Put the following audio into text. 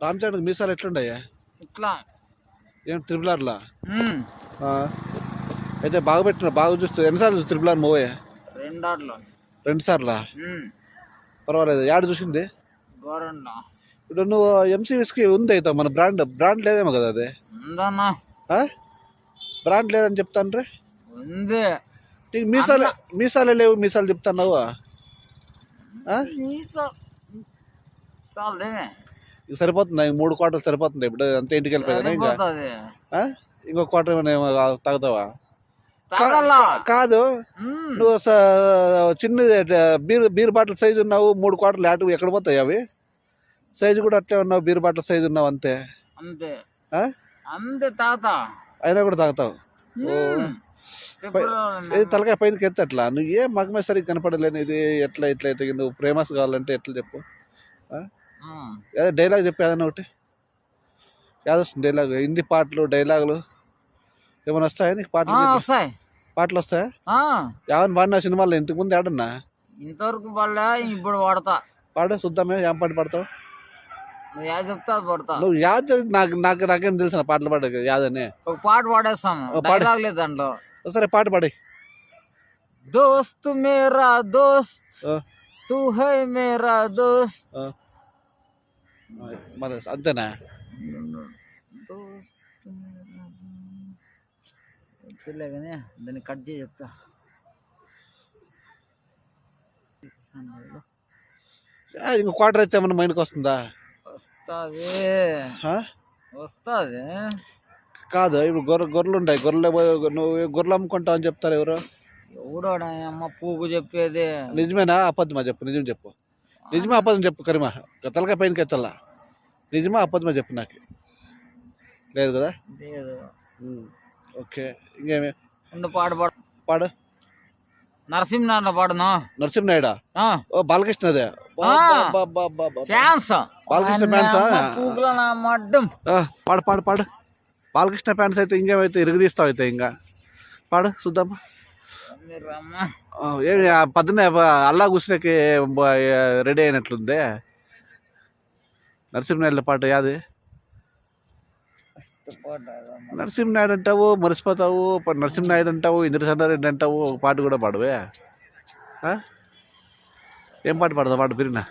రామచంద్ర మీసాలు ఎట్లుండయా ఇట్లా. ఏం ట్రిపుల్ ఆర్లా. అయితే బాగా పెట్టిన బాగా చూస్తూ ఎన్నిసార్లు ట్రిపుల్ ఆర్ మూవీ రెండాట్లో రెండు సార్లా. పర్వాలేదు యాడ్ చూసింది? ఇప్పుడు నువ్వు ఎంసీవీస్కి ఉంది అయితే మన బ్రాండ్ బ్రాండ్ లేదేమో కదా అది? బ్రాండ్ లేదని చెప్తాను రే ఉంది. నీకు మీసాలు మీసాలే లేవు మీసాలు చెప్తున్నావు? చాలేమే ఇక సరిపోతుందా? మూడు క్వార్టర్లు సరిపోతుంది? ఇప్పుడు అంతే ఇంటికి వెళ్ళిపోయిందా? ఇంకా? ఇంకో క్వార్టర్ ఏమైనా ఏమో తాగుతావా? కా- తగలా కా- కాదు. నువ్వు చిన్న బీర్ బీర్ బాటిల్ సైజు ఉన్నావు మూడు క్వార్టర్లు అటు ఎక్కడ పోతాయి అవి? సైజు కూడా అట్లే ఉన్నావు బీర్ బాటిల్ సైజు ఉన్నావు అంతే. అంతే? అంతే తాత అయినా కూడా తాగుతావు? ఇది తలకాయ పైనకి ఎత్తే అట్లా? నువ్వు ఏ మగమే సరిగ్గా కనపడలేని ఇది ఎట్లా ఇట్లా అయితే నువ్వు ప్రేమస్ కావాలంటే ఎట్లా చెప్పు. ఏదో డైలాగ్ చెప్పేదన్న ఒకటి. ఏదో వస్తుంది డైలాగ్ హిందీ పాటలు డైలాగులు ఏమైనా వస్తాయా నీకు పాటలు వస్తాయి. పాటలు వస్తాయా? ఎవరిని పాడినా సినిమాలో ఇంతకుముందు ఆడన్నా ఇంతవరకు పాడలే ఇప్పుడు పాడతా. పాడే చూద్దామే ఏం పాట పాడతావు? నువ్వు యాద చెప్తా పాడతా. నువ్వు యాద నాకు నాకు నాకేం తెలుసు పాటలు పాడే యాదని. ఒక పాట పాడేస్తాను లేదు దాంట్లో. సరే పాట పాడి. దోస్త్ మేరా దోస్త్ తు హై మేరా దోస్త్ మరి అంతేనా? పిల్లే కానీ దాన్ని కట్ చేసి చెప్తా. ఇంకో క్వార్టర్ అయితే ఏమన్నా మైండ్కి వస్తుందా? వస్తుంది. వస్తుంది. కాదు ఇప్పుడు గొర్రె గొర్రెలు ఉంటాయి. గొర్రెలు నువ్వు గొర్రెలు అమ్ముకుంటావు అని చెప్తారు ఎవరు? ఎవరు అమ్మ పూకు చెప్పేది? నిజమేనా? అబద్ధమా చెప్పు నిజం చెప్పు. నిజమా అబద్ధం చెప్పు కరిమా. తలకాయ పైనకి ఎత్తల్లా నిజమా అబద్ధమా చెప్పు నాకు. లేదు కదా? ఓకే. ఇంకేమి? పాట పాడు. పాడు. నరసింహనారాయణ పాడును. నరసింహనాయుడా? ఓ బాలకృష్ణదే. ఫ్యాన్స్. బాలకృష్ణ ఆ, పాడు పాడు పాడు. బాలకృష్ణ ఫ్యాన్స్ అయితే ఇంకేమైతే ఇరగదీస్తావు అయితే ఇంకా. పాడు చూద్దామా? ఏమి బ- అల్లా కూర్చునేకి రెడీ అయినట్లుంది. నరసింహనాయుడు పాట యాది. నరసింహనాయుడు అంటావు మర్చిపోతావు ప- నరసింహనాయుడు అంటావు ఇంద్రచంద్రారెడ్డి అంటావు ఒక పాట కూడా పాడవే? ఏం పాట పాడతావు పాట పిరినా